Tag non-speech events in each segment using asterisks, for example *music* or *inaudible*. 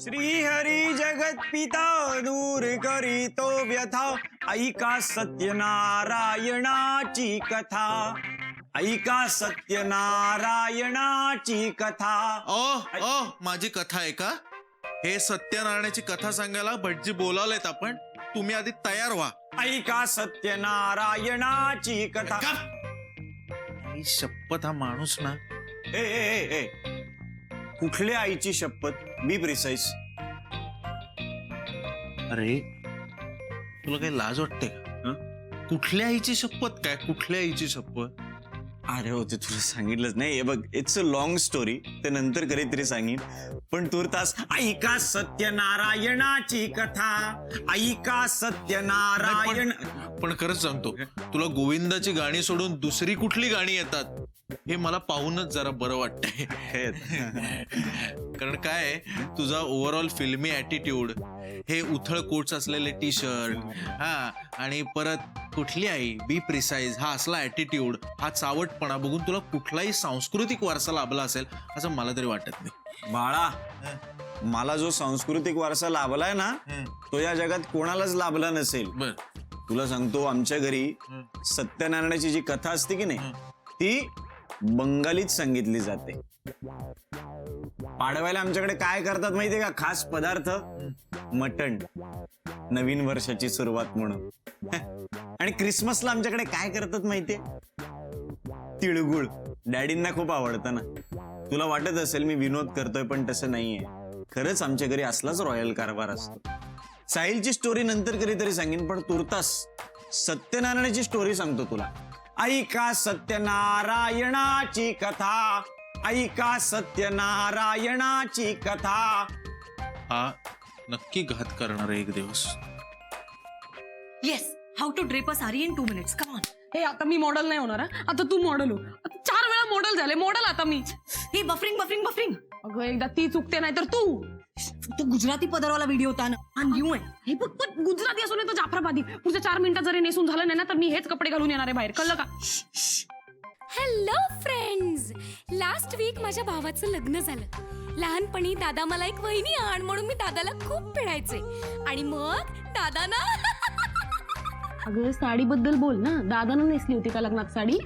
श्रीहरी जगत पिता दूर करीतो व्यथा। ऐका सत्यनारायणाची कथा। ऐका सत्यनारायणाची कथा। ओ ओ माझी कथा आहे का? हे सत्यनारायणाची कथा सांगायला भटजी बोलावलेत आपण. तुम्ही आधी तयार व्हा. ऐका सत्यनारायणाची कथा। ही शपथ हा माणूस ना. ए ए ए ए. कुठल्या आईची शपथ? बी प्रिसाईज अरे तुला काही लाज वाटते का? हं? कुठल्या आईची शपथ काय? कुठल्या आईची शपथ? अरे हो ते तुला सांगितलंच नाही. हे बघ इट्स अ लॉंग स्टोरी ते नंतर कधीतरी सांगीन. पण तुर्तास ऐका सत्यनारायणाची कथा. ऐका सत्यनारायण पण खरंच सांगतो. तुला गोविंदाची गाणी सोडून दुसरी कुठली गाणी येतात? हे मला पाहूनच जरा बरं वाटतंय. *laughs* कारण काय आहे, तुझा ओव्हरऑल फिल्मी ऍटिट्यूड हे उथळ कोट्स असलेले टी शर्ट हा आणि परत कुठली आई? बी प्रिसाईज हा असला ऍटिट्यूड हा चावटपणा बघून तुला कुठलाही सांस्कृतिक वारसा लाभला असेल असं मला तरी वाटत नाही. बाळा मला जो सांस्कृतिक वारसा लाभलाय ना तो या जगात कोणालाच लाभला नसेल. बर. तुला सांगतो आमच्या घरी सत्यनारायणाची जी कथा असते की नाही ती बंगालीत सांगितली जाते. पाडव्याला आमच्याकडे काय करतात माहितीये का? खास पदार्थ. मटण. नवीन वर्षाची सुरुवात म्हणून. *laughs* आणि क्रिसमसला आमच्याकडे काय करतात माहितीये? तिळगुळ. डॅडींना खूप आवडतं ना. तुला वाटत असेल मी विनोद करतोय पण तसं नाहीये. खरंच आमच्या घरी असलाच रॉयल कारभार असतो. साहिलची स्टोरी नंतर कधीतरी सांगेन पण तुर्तास सत्यनारायणाची स्टोरी सांगतो तुला. ऐका सत्यनारायणाची कथा. ऐका सत्यनारायणाची कथा. हा नक्की घात करणार आहे एक दिवस. Yes how to drape a sari in two minutes come on हे आता मी मॉडेल नाही होणार हा. आता तू मॉडेल हो. आता चार वेळा मॉडेल झाले मॉडेल आता मी. हे बफरिंग बफरिंग बफरिंग अगं एकदा ती चुकते नाही तर तू. तो गुजराती पदरवाला व्हिडिओ होता ना. हा न्यू आहे. हे बघ पण गुजराती असून तर जाफराबादी. पुढच्या चार मिनिटात जरी नेसून झालं नाही ना तर मी हेच कपडे घालून येणार आहे बाहेर. कळलं का? हॅलो फ्रेंड्स लास्ट वीक माझ्या भावाचं लग्न झालं लहानपणी दादा मला एक वहिनी आण म्हणून मी दादाला खूप पिडायचे आणि मग दादा ना अगं साडीबद्दल बोल ना दादानं नेसली होती का लग्नात साडी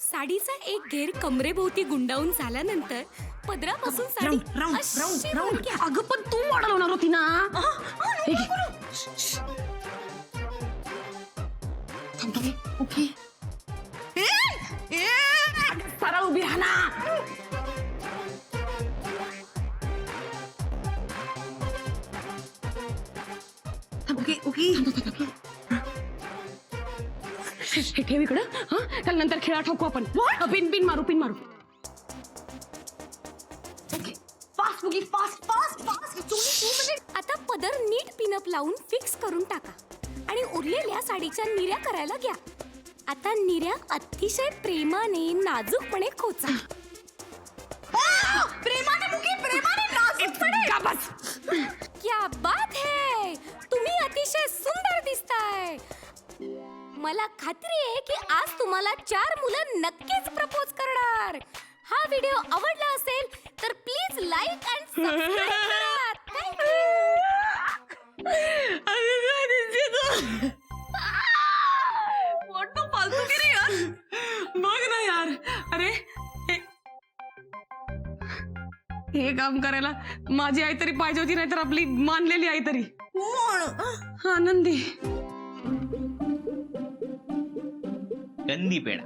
साडीचा एक घेर कमरेभोवती गुंडाळून झाल्यानंतर पदरापासून साडी राऊंड, राऊंड, अशी राऊंड, राऊंड. वरती अगं पण तू मॉडेल होणार होती ना हे घे. थांब, थांब, ओके ना. ओके ओके हे ठेव इकडं. हा? त्याला नंतर खेळा ठोकू आपण. पिन पिन मारू पिन मारू. Fast मुगी fast fast fast two minute- आता पदर नीट पिनअप लावून फिक्स करून टाका. आणि उरलेल्या साडीच्या निऱ्या करायला घ्या. आता निऱ्या अतिशय प्रेमाने नाजूकपणे खोचा. प्रेमाने मुकी प्रेमाने बस. क्या बात है! तुम्ही अतिशय सुंदर दिसताय. मला खात्री आहे की आज तुम्हाला चार मुलं नक्कीच प्रपोज करणार. हा व्हिडिओ आवडला असेल तर प्लीज लाईक अँड सबस्क्राईब करा. थँक्यू *laughs* हे काम करायला माझी आई तरी पाहिजे होती नाही तर आपली मानलेली आई तरी. आनंदी कंदी पेड़ा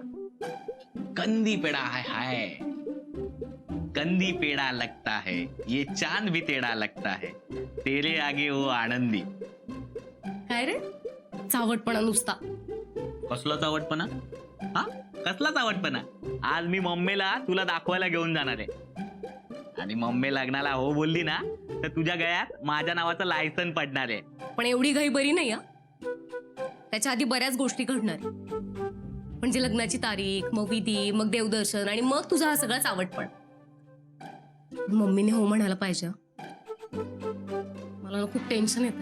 कंदी पेड़ा है हाय. कंदी पेड़ा लगता है ये चांद भी टेढ़ा लगता है. तेरे आगे वो आनंदी. काय रे? चावटपणा नुसता. कसला चावटपणा? हा? कसला चावटपणा? आज मी मम्मीला तुला दाखवायला घेऊन जाणार आहे. आणि मम्मी लग्नाला हो बोलली ना तर तुझ्या गळ्यात माझ्या नावाचं लायसन पडणार आहे. पण एवढी घाई बरी नाही हा? त्याच्या आधी बऱ्याच गोष्टी घडणार. म्हणजे लग्नाची तारीख मग विधी मग देवदर्शन आणि मग तुझा हा सगळा चावटपण मम्मीने हो म्हणायला पाहिजे. मला ना खूप टेन्शन येत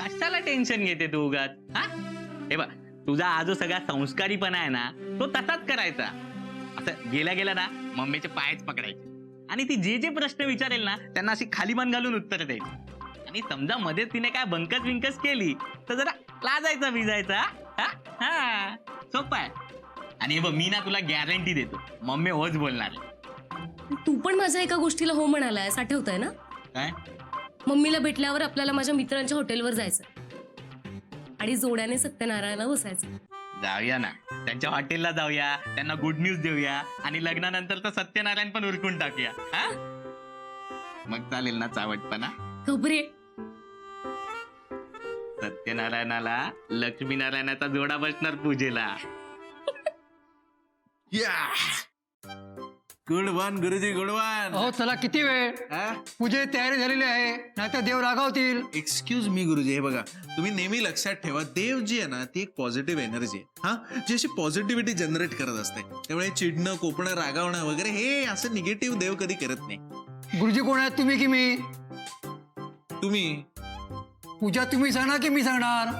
कशाला टेन्शन घेते तू उगाच हा? हे बघ तुझा हा जो सगळा संस्कारीपणा आहे ना तो तसाच करायचा. असं गेल्या गेल्या ना मम्मीचे पायच पकडायचे. आणि ती जे जे प्रश्न विचारेल ना त्यांना अशी खाली मान घालून उत्तर देईल आणि समजा मध्ये तिने काय बंकस बिंकस केली तर जरा लाजायचा विजायचा हा? हा. सोपं आहे. आणि बघ मी ना तुला गॅरंटी देतो. मम्मी होच बोलणार. तू पण माझ्या एका गोष्टीला हो म्हणालायस आठवतंय ना? काय? मम्मीला भेटल्यावर आपल्याला माझ्या मित्रांच्या हॉटेलवर जायचं आणि जोड्याने सत्यनारायणला बसायचं जाऊया ना. त्यांच्या हॉटेलला जाऊया त्यांना गुड न्यूज देऊया आणि लग्नानंतर तर सत्यनारायण पण उरकून टाकूया. हा? मग चालेल ना चावटपणा. खबरे. सत्यनारायणाला लक्ष्मीनारायणाचा जोडा बसणार पूजेला. गुड वन गुरुजी गुड वन अहो चला किती वेळ? पूजे तयारी झालेली आहे नाहीतर देव रागावतील. एक्सक्यूज मी गुरुजी हे बघा तुम्ही नेहमी लक्षात ठेवा देव जी आहे ना ती एक पॉझिटिव्ह एनर्जी आहे. हा? जी अशी पॉझिटिव्हिटी जनरेट करत असते. त्यामुळे चिडणं कोपणं रागावणं वगैरे हे असं निगेटिव्ह देव कधी करत नाही. गुरुजी कोण आहेत तुम्ही की मी? तुम्ही? पूजा तुम्ही सांगणार की मी सांगणार.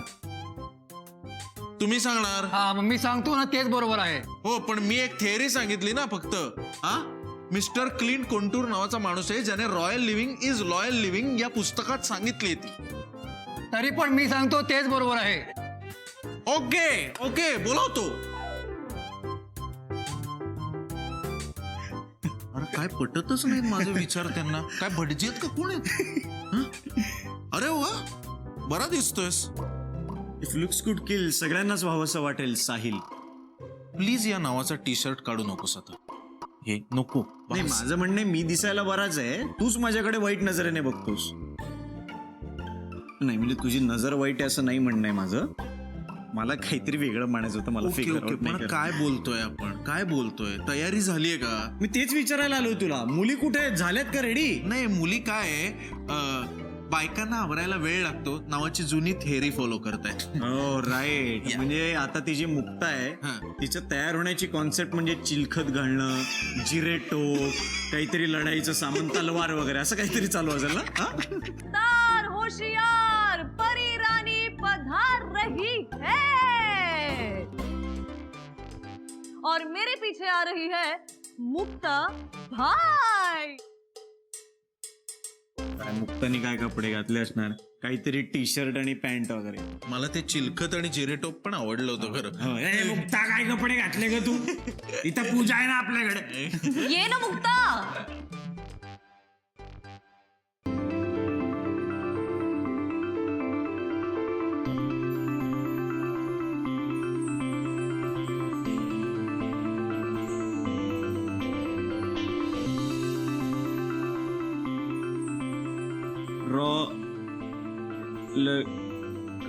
तुम्ही सांगणार? हा मग मी सांगतो ना तेच बरोबर आहे. हो पण मी एक थेअरी सांगितली ना फक्त. हा? मिस्टर क्लीन कोंटूर नावाचा माणूस आहे ज्याने royal living is loyal living या पुस्तकात सांगितली ती तरी पण मी सांगतो तेच बरोबर आहे. ओके ओके बोलवतो. अरे काय पटतच नाही माझे विचार त्यांना. काय भटजी आहेत का कोण आहेत? हं? अरे वा बरा दिसतोयस. इफ लुक्स गुड किल सगळ्यांनाच व्हावंसं वाटेल साहिल. प्लीज या नावाचा टी शर्ट काढू नकोस आता हे नको नाही बस. माझं म्हणणे मी दिसायला बराच आहे. तूच माझ्याकडे वाईट नजरेने बघतोस. नाही म्हणजे तुझी नजर वाईट आहे असं नाही म्हणणं आहे माझं. मला काहीतरी वेगळं म्हणायचं होतं मला ओके figure ओके. out नाही पण. काय बोलतोय आपण? काय बोलतोय? तयारी झालीये का? मी तेच विचारायला आलोय तुला. मुली कुठे आहेत? झाल्यात का रेडी नाही मुली काय आहे, अं, बायकांना आवरायला वेळ लागतो नावाची जुनी थेअरी फॉलो करतायत हो राईट. म्हणजे आता ती जी मुक्ता आहे हा. तिचं तयार होण्याची कॉन्सेप्ट म्हणजे चिलखत घालणं जिरेटो काहीतरी लढाईचं सामान तलवार वगैरे असं काहीतरी चालू असेल ना? तार होशियार परी रानी पधार रही है और मेरे पीछे आ रही है मुक्ता भाई मुक्तानी काय कपडे घातले असणार? काहीतरी टी शर्ट आणि पॅन्ट वगैरे. मला ते चिलखत आणि जिरेटोप पण आवडलं होतं खरं. हो, ए, मुक्ता काय कपडे घातले ग तू? इथं पूजा आहे ना आपल्याकडे. ये ना मुक्ता.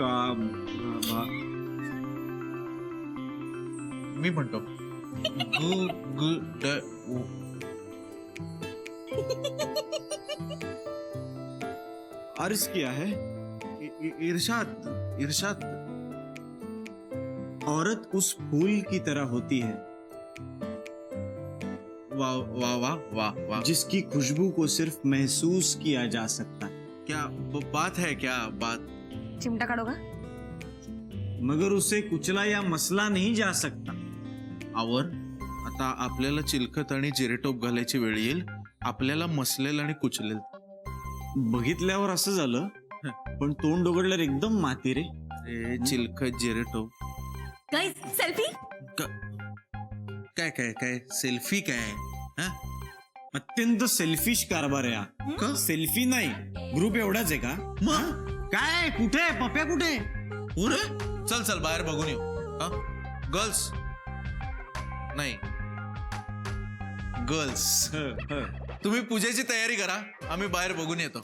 का मी म्हणतो. गु गु ड उ. अर्ज़ किया है? इ- इ- इर्षाद इर्षाद औरत उस फूल की तरह होती है। वा वा वा वा वा जिसकी खुशबू को सिर्फ़ महसूस किया जा सकता है। क्या बात है क्या? बात चिमटा काढू का? मगर उसे कुचला या मसला नहीं जा सकता। आवर आता आपल्याला चिलखत आणि जिरेटोप घालायची वेळ येईल आपल्याला मसलेल आणि कुचलेल. बघितल्यावर असं झालं पण तोंड उघडल्यावर एकदम माती रे. अरे चिलखत जिरेटोप. गाइस सेल्फी काय काय काय? सेल्फी काय? हा? अत्यंत सेल्फिश कारभार आहे हा. का? सेल्फी नाही. ग्रुप एवढाच आहे का? मग? काय? कुठे? पप्या कुठे? उरे चल चल बाहेर बघून येऊ. हा? गर्ल्स नाही. गर्ल्स तुम्ही पूजेची तयारी करा. आम्ही बाहेर बघून येतो.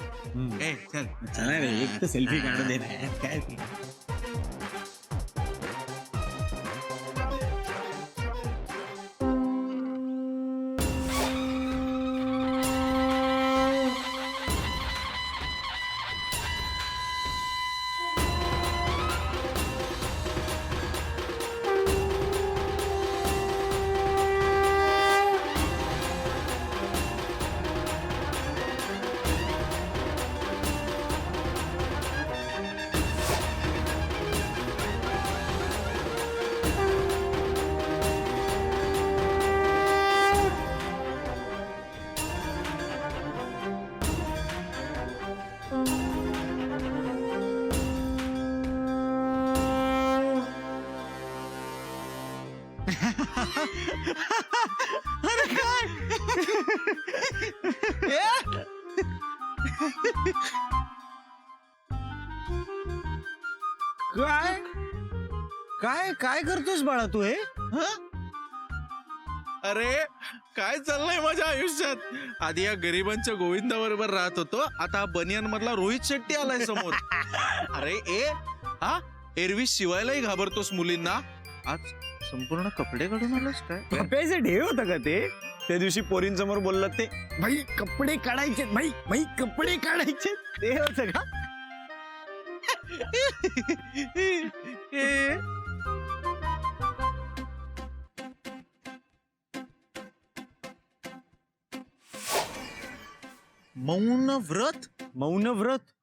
ए चल. चला रे एक तर सेल्फी काढू दे. काय ते? अरे काय काय काय काय करतोस बाळा तू हे अरे काय चाललंय माझ्या आयुष्यात? आधी या गरिबांच्या गोविंदा बरोबर राहत होतो आता बनियान मधला रोहित शेट्टी आलाय समोर. अरे ए हा? एरवी शिवायलाही घाबरतोस मुलींना? आज संपूर्ण कपडे काढून आलास काय? *laughs* पप्याचे ढेव होतं का ते? त्या दिवशी पोरींसमोर बोललात ते भाई कपडे काढायचे भाई भाई कपडे काढायचे ते होतं का? मौन व्रत? मौन व्रत?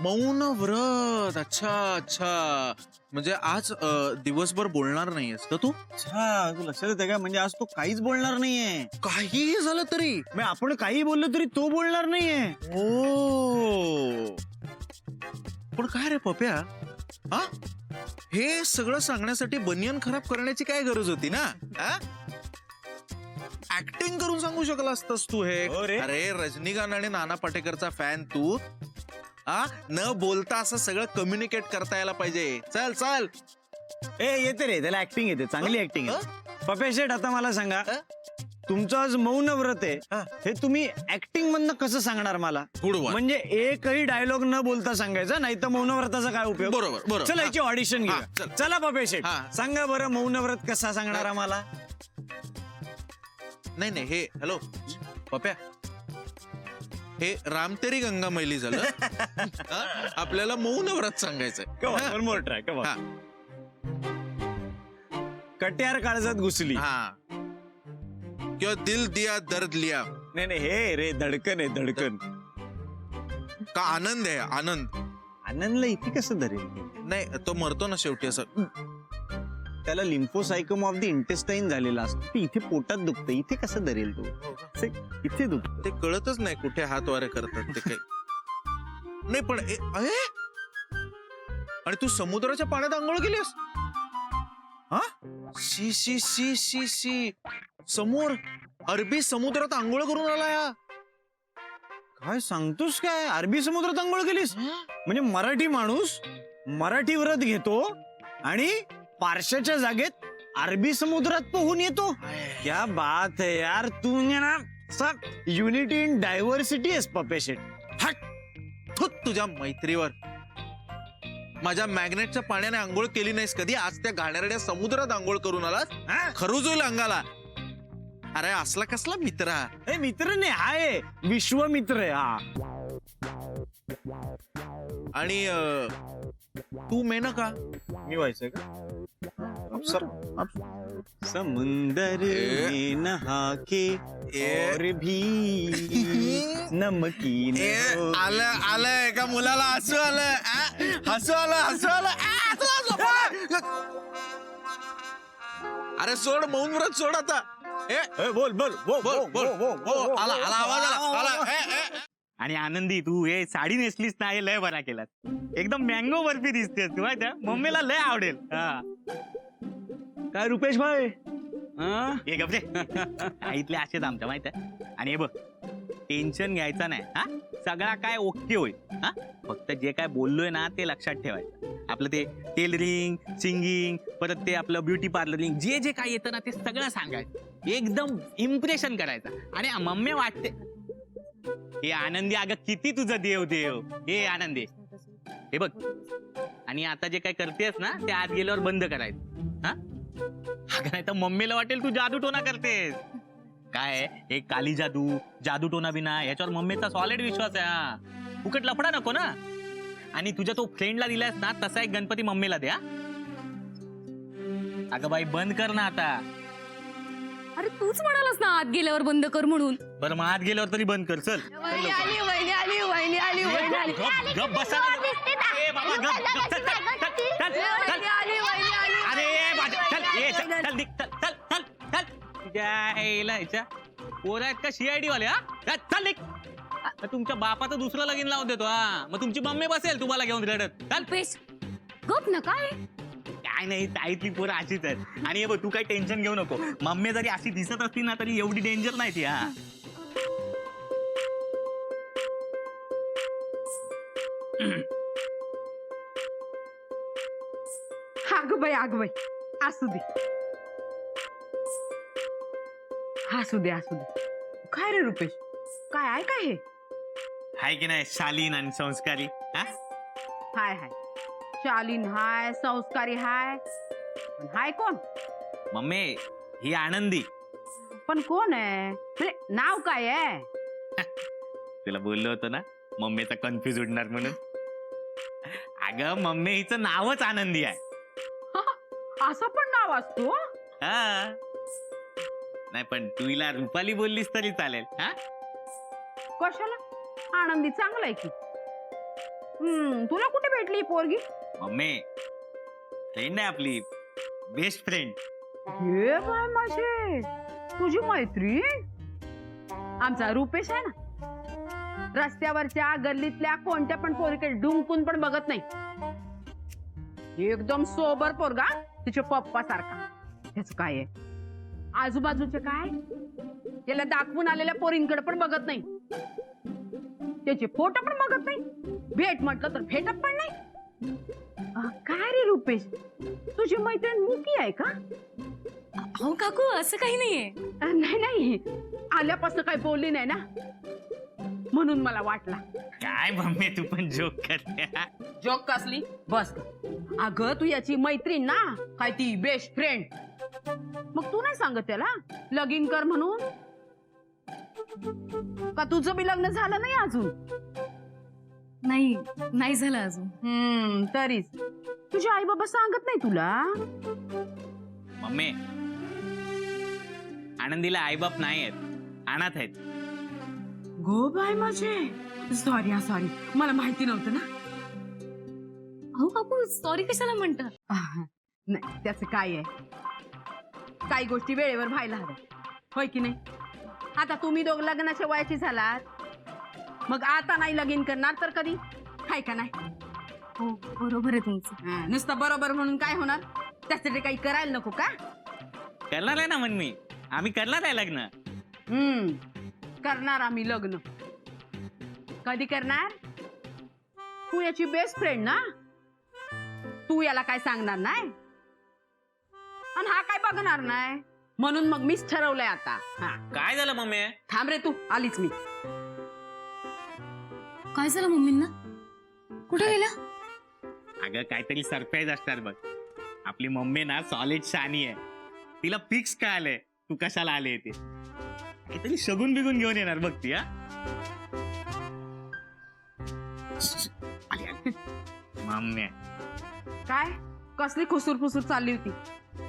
मौन व्रत. अच्छा अच्छा. म्हणजे आज अ, दिवसभर बोलणार नाहीयेस का तू? अच्छा तू लक्षात येते का? म्हणजे आज तो काहीच बोलणार नाहीये. काहीही झालं तरी. मग आपण काही बोललो तरी तो बोलणार नाहीये. ओ पण काय रे पप्या? हा? हे सगळं सांगण्यासाठी बनियन खराब करण्याची काय गरज होती ना? ऍक्टिंग करून सांगू शकला असतास तू हे. हो रे. अरे रजनीकांत आणि नाना पाटेकरचा फॅन तू. आ? न बोलता असं सगळं कम्युनिकेट करता यायला पाहिजे. चल चल. ए येते रे त्याला ऍक्टिंग येते चांगली ऍक्टिंग पप्या शेठ आता मला सांगा. अ? तुमचं आज मौन व्रत आहे. हा. हे तुम्ही ऍक्टिंग मधनं कसं सांगणार मला? गुड वन म्हणजे एकही डायलॉग न बोलता सांगायचा नाही तर मौन व्रताचा काय उपयोग? बरोबर बरोबर. चला याची ऑडिशन हा, घ्या चल. चला पप्या शेठ. हा. सांगा बरं मौन व्रत कसा सांगणार आम्हाला? नाही नाही हे हॅलो पप्या हे रामतेरी गंगा मैली झालं. *laughs* हा? आपल्याला मौन व्रत सांगायचंय. हा. कट्यार काळजात घुसली. हा. किंवा दिल दिया दर्द लिया. नाही नाही हे रे धडकन आहे धडकन. का आनंद आहे आनंद. आनंदला इथे कसं धरेल? नाही तो मरतो ना शेवटी असं. त्याला लिम्फोसायकम ऑफ द इंटेस्टाईन झालेला असतो. ते इथे पोटात दुखतं. इथे कसं धरेल तू? असे इथे दुखत. ते कळतच नाही कुठे हात वारे करतात ते काही. नाही पण ए- अरे! आणि तू समुद्राच्या पाण्यात आंघोळ केलीस हा? शी शी शी शी शी. समोर अरबी समुद्रात आंघोळ करून आला या. काय सांगतोस काय? अरबी समुद्रात आंघोळ केलीस? म्हणजे मराठी माणूस मराठी व्रत घेतो आणि पारशाच्या जागेत अरबी समुद्रात पोहून येतो. क्या बात है यार तू ना सब युनिटी इन डायव्हर्सिटी आहेस पप्या शेट हट थुत तुझ्या मैत्रीवर. माझ्या मॅग्नेटच्या पाण्याने आंघोळ केली नाहीस कधी? आज त्या घाणेरड्या समुद्रात आंघोळ करून आलास? खरूज होईल अंगाला. अरे असला कसला मित्र हा? मित्र नाही हाय. विश्वमित्र आहे हा. आणि अं, तू मेनका? मी व्हायचंय का? समुंदर. में नहा के. और भी *laughs* नमकीन ए, हो. आलं आलं एका मुलाला हसू आलं आ, हसू आलं हसू आलं आ, हसू आलं. अरे सोड मौन व्रत सोड आता ए ए, बोल बोल बोल बोल बोल आला आला आवाज आला आला ए, ए. आणि आनंदी तू हे साडी नेसलीस ना हे लय बरा केलात एकदम मँगो बर्फी दिसतेस तू माहिती? मम्मीला लय आवडेल हा काय रुपेश भाई? हे? गपरे आईतले असेच आमच्या माहीत आहे. आणि हे बघ टेन्शन घ्यायचं नाही. हा? सगळा काय ओके होईल. हा? फक्त जे काय बोललोय ना ते लक्षात ठेवायचं. आपलं ते टेलरिंग सिंगिंग परत ते आपलं ब्युटी पार्लरिंग जे जे काय येतं ना ते सगळं सांगायचं. एकदम इम्प्रेशन करायचं. आणि मम्मी वाटते हे आनंदी अगं किती तुझं देव देव. हे आनंदी. हे बघ. आणि आता जे काय करतेस ना ते आत गेल्यावर बंद करायचं. हा? अगं नाही तर मम्मीला वाटेल तू जादू टोना करतेस काय हे काली जादू जादू टोना बिना याच्यावर मम्मीचा सॉलिड विश्वास आहे हा फुकट लफडा नको ना आणि तुझ्या तो फ्रेंडला दिलास ना तसा एक गणपती मम्मीला द्या अगं बाई बंद कर ना आता अरे तूच म्हणालास ना आत गेल्यावर बंद कर म्हणून बरं मग आत गेल्यावर तरी बंद कर चल चल लवकर. गप- गप बसा ना. ए बाबा, गप- गप- चल, चल, चल, चल, चल. चल चल चल निघ, चल चल चल. आईला ह्याच्या पोरा आहेत का? सीआयडी वाले हा? चल, चल निघ. तुमच्या बापाचं दुसरं लगीन लावून देतो हा. मग तुमची मम्मी बसेल तुम्हाला घेऊन रडत. चल. पेश गप ना काय? काय नाही ताईतली पोरं अशीच आहेत. आणि हे बघ तू काही टेन्शन घेऊ नको. मम्मी जरी अशी दिसत असती ना तरी एवढी डेंजर नाही ती हा. अगं बाई अगं बाई. असू दे. असू दे असू दे. काय रे रुपेश? काय आहे काय हे? हाय की नाही? शालीन आणि संस्कारी हा? हाय हाय. शालीन हाय संस्कारी हाय. पण हाय कोण? मम्मी ही आनंदी. पण कोण आहे? म्हणजे नाव काय आहे? तुला बोललो होतो ना मम्मीचा कन्फ्युज उडणार म्हणून. अगं मम्मी हिचं नावच आनंदी आहे. *laughs* असं पण नाव असतो? हा. नाही पण तू हिला रुपाली बोललीस तरी चालेल हा? कशाला? आनंदी चांगला आहे की. हम्म तुला कुठे भेटली ही पोरगी? मम्मी फ्रेंड आहे आपली बेस्ट फ्रेंड हे काय माझे तुझी मैत्रीण आमचा रुपेश आहे ना? रस्त्यावरच्या गल्लीतल्या कोणत्या पण पोरीकडे डुंकून पण बघत नाही. एकदम सोबर पोरगा तिच्या पप्पा सारखा त्याच काय आहे? आजूबाजूचे काय? त्याला दाखवून आलेल्या पोरींकडे पण बघत नाही. त्याचे फोटो पण बघत नाही. भेट म्हटलं तर भेटत पण नाही. काय रे रुपेश? तुझी मैत्रीण मुकी आहे का? अहो काकू असं काही नाहीये. नाही नाही. आल्यापासून काही बोलली नाही ना? म्हणून मला वाटला. काय मम्मी तू पण जोक करते? जोक कसली? बस. अगं तू याची मैत्रीण ना? काय ती बेस्ट फ्रेंड मग तू नाही सांगत त्याला? लगीन कर म्हणून? का तुझं बी लग्न झालं नाही अजून? नाही नाही झालं अजून. हम्म तरीच. तुझे आई बाबा सांगत नाही तुला? मम्मी आनंदीला आईबाप नाही आहेत अनाथ आहेत. गो बाय माझे. सॉरी हा सॉरी मला माहिती नव्हतं ना. अहो काकू सॉरी कशाला म्हणता आह, नाही त्याचं काय आहे? काही गोष्टी वेळेवर व्हायला हव्या. होय की नाही? आता तुम्ही दोघ लग्नाच्या वयाची झालात. मग आता नाही लगीन करणार तर कधी? हाय का नाही? हो बरोबर आहे तुमचं. हा, नुसतं बरोबर म्हणून काय होणार? त्यासाठी काही करायला नको का? करणार आहे ना मम्मी आम्ही करणार आहे लग्न. हम्म करणार आम्ही लग्न. कधी करणार? तू याची बेस्ट फ्रेंड ना. तू याला काय सांगणार नाही? आणि हा काय बघणार नाही? म्हणून मग मीच ठरवलंय आता. हा. काय झालं मम्मी? थांब रे तू आलीच मी. काय झालं मम्मींना? कुठे गेल्या अगं काहीतरी सरप्राईज असणार बघ. आपली मम्मी ना सॉलिड शानी आहे. तिला फिक्स काय आलंय तू कशाला आले ते? काहीतरी शगून बिगून घेऊन येणार बघ ती हा. आली, आली. मम्मी. काय? कसली खुसूर फुसूर चालली होती?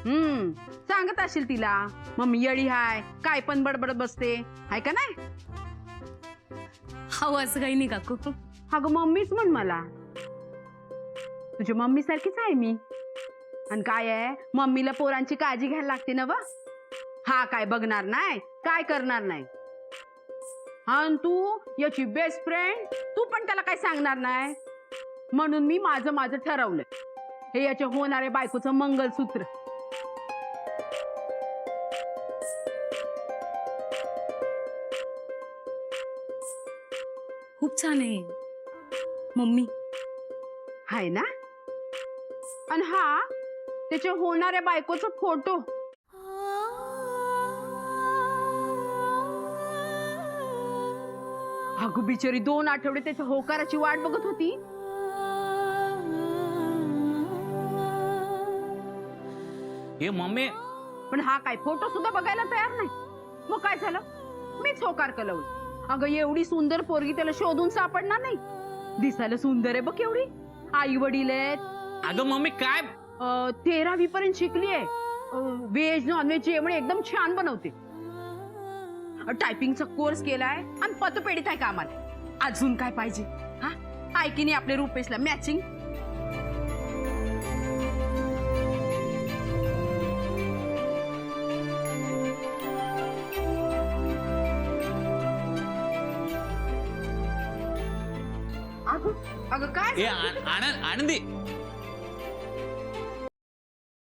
हम्म सांगत असेल तिला मम्मी येळी हाय काय पण बडबडत बसते हाय का नाही? हो असं काही नाही काकू अगं मम्मीच म्हण मला. तुझ्या मम्मी सारखीच आहे मी. आणि काय आहे मम्मीला पोरांची काळजी घ्यायला लागते ना व हा काय बघणार नाही काय करणार नाही. हा आणि तू याची बेस्ट फ्रेंड तू पण त्याला काय सांगणार नाही? म्हणून मी माझं माझं ठरवलं हे याच्या होणाऱ्या बायकोचं मंगलसूत्र. खूप छान आहे. मम्मी. हाय ना? आणि हा त्याच्या होणाऱ्या बायकोचा फोटो. अगं बिचारी दोन आठवडे त्याच्या होकाराची वाट बघत होती. हे मम्मी. पण हा काय फोटो सुद्धा बघायला तयार नाही. मग काय झालं? मीच होकार कलवली. अगं एवढी सुंदर पोरगी त्याला शोधून सापडणार नाही. दिसायला सुंदर आहे बघ एवढी. आई वडील आहेत. अगं मम्मी काय? अं, तेरावी पर्यंत शिकली आहे. व्हेज नॉनव्हेज जेवण एकदम छान बनवते. टायपिंगचा कोर्स केलाय आणि पतपेढीत आहे कामाला. अजून काय पाहिजे? हा? ऐकिनी आपले रुपेशला मॅचिंग हे आ- आनंद आनंदी